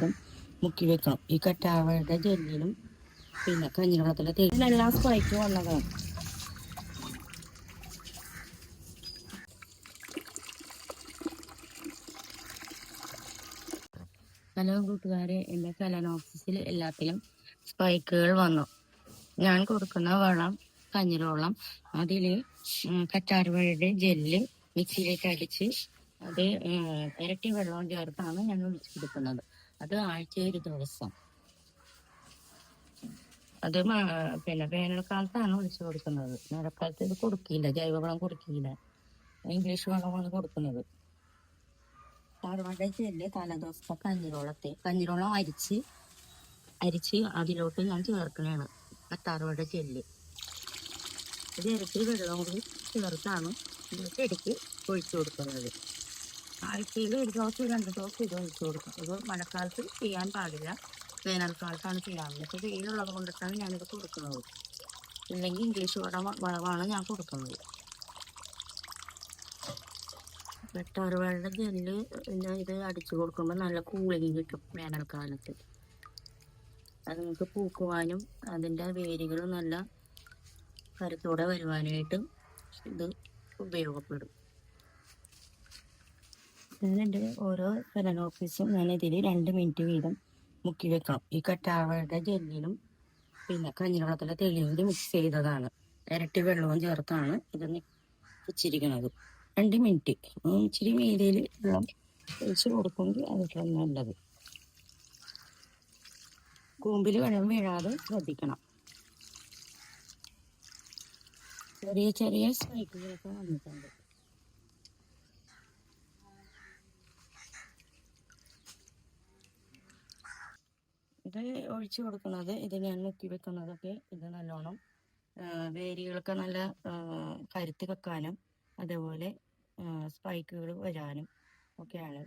വീതം മുക്കി വെക്കണം. ഈ കറ്റാവയുടെ ജെല്ലിലും പിന്നെ കഞ്ഞിവെള്ളത്തിലെ തേയിലെല്ലാം സ്പൈക്ക് വന്നതാണ് ഹലോ കൂട്ടുകാരെ എന്റെ കലനോഫീസിൽ എല്ലാത്തിലും സ്പൈക്കുകൾ വന്നു. ഞാൻ കൊടുക്കുന്ന വളം കഞ്ഞിരോളം അതിൽ കറ്റാർവഴയുടെ ജെല്ല് മിക്സിയിലേക്ക് അടിച്ച് അത് ഇരട്ടി വെള്ളവും ചേർത്താണ് ഞാൻ ഒഴിച്ചെടുക്കുന്നത്. അത് ആഴ്ചയിൽ ദിവസം. അത് പിന്നെ വേനൽക്കാലത്താണ് ഒഴിച്ചു കൊടുക്കുന്നത്. മഴക്കാലത്ത് ഇത് കൊടുക്കില്ല ജൈവവളം കൊടുക്കില്ല ഇംഗ്ലീഷ് വളമാണ് കൊടുക്കുന്നത്. തറവാട് ചെല്ല് തലേദിവസത്തെ കഞ്ഞിരോളത്തെ കഞ്ഞിരോളം അരിച്ച് അരിച്ച് അതിലോട്ട് ഞാൻ ചേർക്കണേണ്. കത്താറുവട ചെല്ല്. ഇത് ഇരട്ടി വെള്ളം കൂടി ചേർത്താണ് ഇതിലേക്ക് ഒഴിച്ചു കൊടുക്കുന്നത്. ആഴ്ചയിൽ ഒരു ദിവസം രണ്ട് ദിവസം ഇത് ഒഴിച്ചു കൊടുക്കും. ഇത് മഴക്കാലത്ത് ചെയ്യാൻ പാടില്ല. വേനൽക്കാലത്താണ് ചെയ്യാറുള്ളത്. ഇപ്പോൾ വെയിലുള്ളത് കൊണ്ടിട്ടാണ് ഞാനിത് കൊടുക്കുന്നത്. ഇല്ലെങ്കിൽ ഇംഗ്ലീഷ് വളം വളമാണ് ഞാൻ കൊടുക്കുന്നത്. വെട്ടാറുകളുടെ ജെല്ല് ഇത് അടിച്ചു കൊടുക്കുമ്പോൾ നല്ല കൂളിങ് കിട്ടും വേനൽക്കാലത്ത്. അത് നമുക്ക് പൂക്കുവാനും അതിന്റെ വേരുകൾ നല്ല കരുത്തോടെ വരുവാനായിട്ടും ഇത് ഉപയോഗപ്പെടും. ഞാൻ ഓരോ കലൻ ഓഫീസും ഞാൻ ഇതിൽ രണ്ട് മിനിറ്റ് വീതം മുക്കി വെക്കണം ഈ കറ്റാവയുടെ ജെല്ലിനും പിന്നെ കഞ്ഞിവെള്ളത്തിലെ തെളിവിലും മിക്സ് ചെയ്തതാണ്. ഇരട്ടി വെള്ളവും ചേർത്താണ് ഇത് വെച്ചിരിക്കുന്നത്. രണ്ട് മിനിറ്റ്. ഇച്ചിരി മീതിയിൽ വെള്ളം ഒഴിച്ച് കൊടുക്കുമെങ്കിൽ അതൊക്കെ നല്ലത്. കൂമ്പിൽ വെള്ളം വീഴാതെ ശ്രദ്ധിക്കണം. ചെറിയ ചെറിയ സ്പൈക്കുകളൊക്കെ വന്നിട്ടുണ്ട്. ഇത് ഒഴിച്ചു കൊടുക്കുന്നത് ഇത് ഞാൻ മുക്കി വെക്കുന്നതൊക്കെ ഇത് നല്ലോണം വേരികളൊക്കെ നല്ല കരുത്തി വെക്കാനും അതേപോലെ സ്പൈക്കുകൾ വരാനും ഒക്കെയാണ്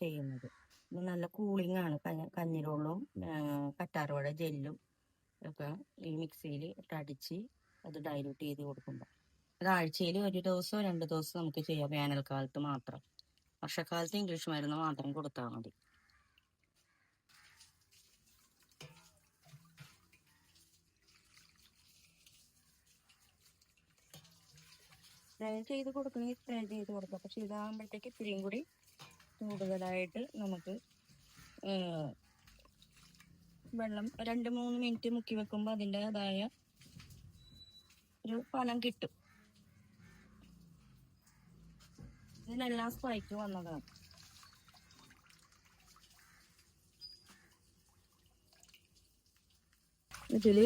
ചെയ്യുന്നത്. ഇത് നല്ല കൂളിംഗ് ആണ്. കഞ്ഞിരോളും കറ്റാർവാഴ ജെല്ലും ഒക്കെ ഈ മിക്സിയിൽ ഇട്ടടിച്ച് അത് ഡൈലൂട്ട് ചെയ്ത് കൊടുക്കുമ്പോൾ അത് ആഴ്ചയിൽ ഒരു ദിവസമോ രണ്ട് ദിവസം നമുക്ക് ചെയ്യാം വേനൽക്കാലത്ത് മാത്രം. വർഷക്കാലത്ത് ഇംഗ്ലീഷ് മരുന്ന് മാത്രം കൊടുത്താൽ മതി. സ്പ്രേ ചെയ്ത് കൊടുക്കണമെങ്കിൽ സ്പ്രേ ചെയ്ത് കൊടുക്കുക പക്ഷെ ഇതാകുമ്പോഴത്തേക്ക് ഇത്തിരിയും കൂടി കൂടുതലായിട്ട് നമുക്ക് വെള്ളം രണ്ട് മൂന്ന് മിനിറ്റ് മുക്കി വെക്കുമ്പോൾ അതിന്റെതായ ഒരു ഫലം കിട്ടും. ഇതിനെല്ലാം സ്പൈക്ക് വന്നതാണ്. ഇതിൽ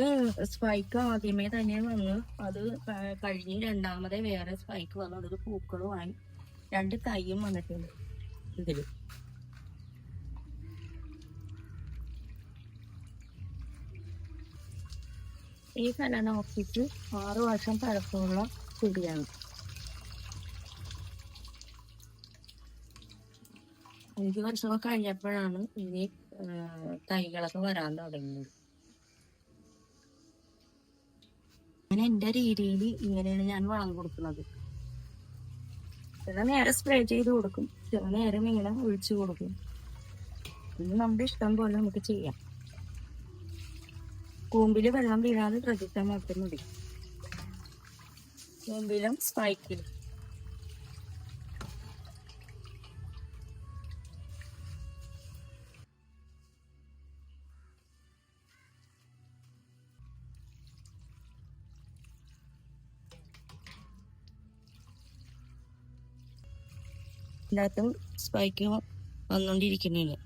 സ്പൈക്ക് ആദ്യമേ തന്നെ വന്ന് അത് കഴിഞ്ഞ് രണ്ടാമതേ വേറെ സ്പൈക്ക് വന്നു. അതൊരു പൂക്കളുമായി രണ്ട് തൈയും വന്നിട്ടുണ്ട് ഇതിൽ. ഈ കല്യാണ ഓഫീസ് ആറു വർഷം പഴക്കമുള്ള ചെടിയാണ് അഞ്ചു വർഷമൊക്കെ കഴിഞ്ഞപ്പോഴാണ് ഇനി തൈകളൊക്കെ വരാൻ തുടങ്ങിയത്. അങ്ങനെ എന്റെ രീതിയിൽ ഇങ്ങനെയാണ് ഞാൻ വളം കൊടുക്കുന്നത്. ചില നേരം സ്പ്രേ ചെയ്ത് കൊടുക്കും ചില നേരം ഇങ്ങനെ ഒഴിച്ചു കൊടുക്കും. ഇത് നമ്മുടെ ഇഷ്ടം പോലെ നമുക്ക് ചെയ്യാം. കൂമ്പിൽ വെള്ളം വീഴാതെ ശ്രദ്ധിച്ചാൽ മാത്രം മതി. കൂമ്പിലും സ്പൈക്കിലും എല്ലാത്തും സ്പൈക്ക് വന്നുകൊണ്ടിരിക്കുന്നത്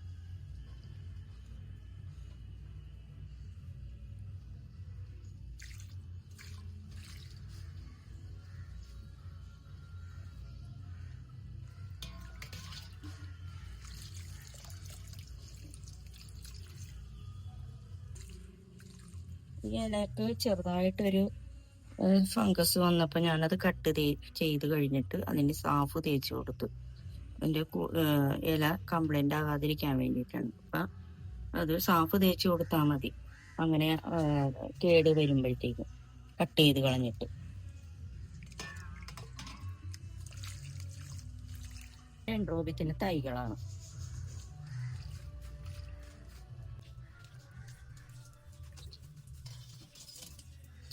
ഈ ഇലക്ക് ചെറുതായിട്ടൊരു ഫംഗസ് വന്നപ്പോൾ ഞാനത് കട്ട് ചെയ്ത് കഴിഞ്ഞിട്ട് അതിന് സാഫ് തേച്ച് കൊടുത്തു. അതിന്റെ ഇല കംപ്ലൈന്റ് ആകാതിരിക്കാൻ വേണ്ടിയിട്ടാണ്. അപ്പം അത് സാഫ് തേച്ച് കൊടുത്താൽ മതി. അങ്ങനെ കേട് വരുമ്പോഴത്തേക്കും കട്ട് ചെയ്ത് കളഞ്ഞിട്ട്. ഡെൻഡ്രോബിത്തിന്റെ തൈകളാണ്.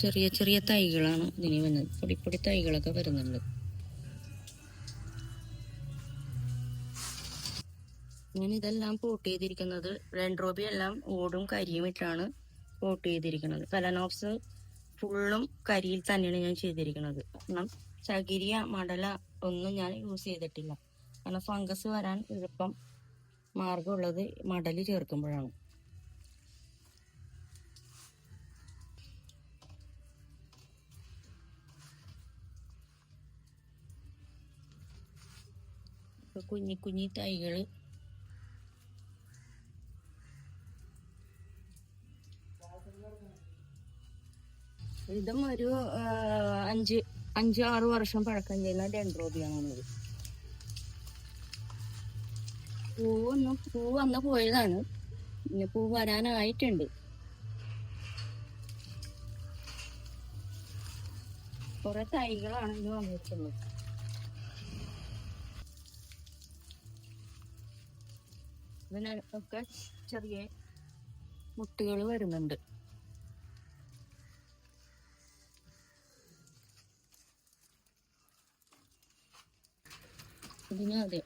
ചെറിയ ചെറിയ തൈകളാണ് ഇതിന് വന്നത്. പൊടിപ്പൊടി തൈകളൊക്കെ വരുന്നുണ്ട്. ഞാൻ ഇതെല്ലാം പോട്ട് ചെയ്തിരിക്കുന്നത് രണ്ട്രോബി എല്ലാം ഓടും കരിയും ഇട്ടാണ് പോട്ട് ചെയ്തിരിക്കുന്നത്. ഫലനോപ്സ് ഫുള്ളും കരിയിൽ തന്നെയാണ് ഞാൻ ചെയ്തിരിക്കുന്നത്. കാരണം ചകിരിയ മടല ഒന്നും ഞാൻ യൂസ് ചെയ്തിട്ടില്ല. കാരണം ഫംഗസ് വരാൻ എളുപ്പം മാർഗമുള്ളത് മടൽ ചേർക്കുമ്പോഴാണ്. കുഞ്ഞി കുഞ്ഞി തൈകൾ ഇതും ഒരു അഞ്ച് അഞ്ച് ആറ് വർഷം പഴക്കം ചെയ്യുന്ന ഡെൻഡ്രോബിയാണുള്ളത്. പൂവൊന്നും പൂ വന്ന് പോയതാണ്. ഇനി പൂ വരാനായിട്ടുണ്ട്. കുറെ തൈകളാണ് ഇത് വന്നിട്ടുള്ളത്. ഇതിനൊക്കെ ചെറിയ മുട്ടുകൾ വരുന്നുണ്ട്. ഇതിന് അതെ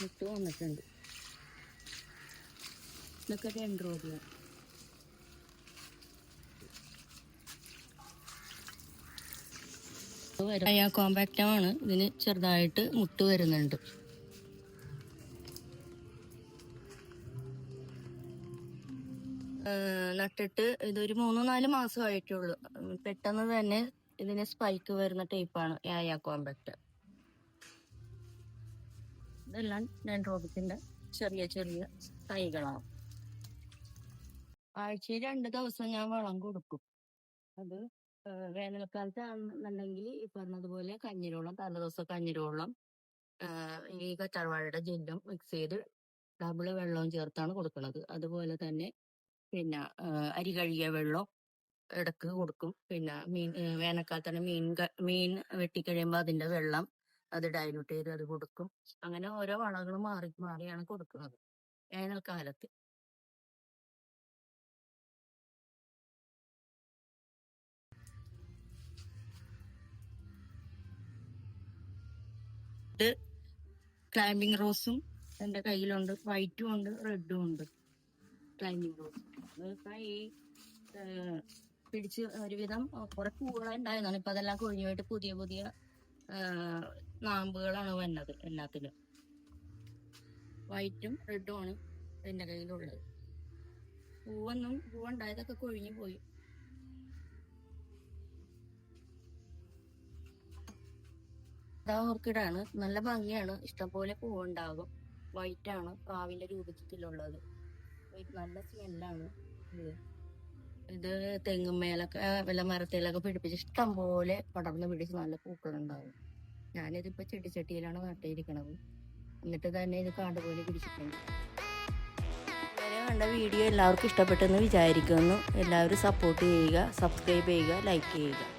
മുട്ട് വന്നിട്ടുണ്ട്. ഇതൊക്കെ ഡെൻഡ്രോബിയ കോമ്പാക്റ്റമാണ് ഇതിന് ചെറുതായിട്ട് മുട്ട് വരുന്നുണ്ട്. നട്ടിട്ട് ഇതൊരു മൂന്നോ നാല് മാസമായിട്ടുള്ളൂ. ആയിട്ടുള്ളൂ പെട്ടെന്ന് തന്നെ ഇതിന് സ്പൈക്ക് വരുന്ന ടൈപ്പാണ് യായ കോമ്പാക്ട് ഇതെല്ലാം ഡെൻഡ്രോബിക്കിന്റെ ചെറിയ ചെറിയ തൈകളാണ്. ആഴ്ചയിൽ രണ്ട് ദിവസം ഞാൻ വളം കൊടുക്കും. അത് വേനൽക്കാലത്താണെന്നുണ്ടെങ്കിൽ ഈ പറഞ്ഞതുപോലെ കഞ്ഞിരോളം തലേദിവസം കഞ്ഞിരോളം കഞ്ഞിരുവെള്ളം ഈ കറ്റാർവാഴയുടെ ജെല്ലും മിക്സ് ചെയ്ത് ഡബിൾ വെള്ളവും ചേർത്താണ് കൊടുക്കുന്നത് അതുപോലെ തന്നെ പിന്നെ അരി കഴുകിയ വെള്ളം ഇടയ്ക്ക് കൊടുക്കും. പിന്നെ മീൻ വേനൽക്കാലത്ത് മീൻ മീൻ വെട്ടിക്കഴിയുമ്പോൾ അതിന്റെ വെള്ളം അത് ഡൈലൂട്ട് ചെയ്ത് അത് കൊടുക്കും. അങ്ങനെ ഓരോ വളങ്ങൾ മാറി മാറിയാണ് കൊടുക്കുന്നത്. വേനൽക്കാലത്ത്. ക്ലൈമ്പിംഗ് റോസും എന്റെ കയ്യിലുണ്ട്. വൈറ്റും ഉണ്ട് റെഡും ഉണ്ട്. ക്ലൈമ്പിംഗ് റോസ് ഈ പിടിച്ച് ഒരുവിധം കുറെ പൂവുകളുണ്ടായതാണ് ഇപ്പൊ അതെല്ലാം കൊഴിഞ്ഞു പോയിട്ട് പുതിയ പുതിയ നാമ്പുകളാണ് വന്നത് എല്ലാത്തിലും. വൈറ്റും റെഡും ആണ് എന്റെ കയ്യിലുള്ളത്. പൂവൊന്നും പൂവുണ്ടായതൊക്കെ കൊഴിഞ്ഞു പോയി. ഇതാ ഓർക്കിഡാണ്. നല്ല ഭംഗിയാണ്. ഇഷ്ടംപോലെ പൂവുണ്ടാകും. വൈറ്റ് ആണ് പ്രാവിന്റെ രൂപത്തിലുള്ളത് നല്ല സ്മെല്ലാണ് ഇത്. ഇത് തെങ്ങുമേലൊക്കെ വല്ല മരത്തിലൊക്കെ പിടിപ്പിച്ച് ഇഷ്ടം പോലെ പടർന്ന് പിടിച്ച് നല്ല പൂക്കളുണ്ടാവും ഞാനിതിപ്പോ ചെടിച്ചട്ടിയിലാണ് നട്ടിരിക്കണത്. എന്നിട്ട് തന്നെ ഇത് കാണ്ടുപോലെ പോലെ പിടിച്ചിട്ടുണ്ട്. കണ്ട വീഡിയോ എല്ലാവർക്കും ഇഷ്ടപ്പെട്ടെന്ന് വിചാരിക്കുന്നു. എല്ലാവരും സപ്പോർട്ട് ചെയ്യുക സബ്സ്ക്രൈബ് ചെയ്യുക ലൈക്ക് ചെയ്യുക.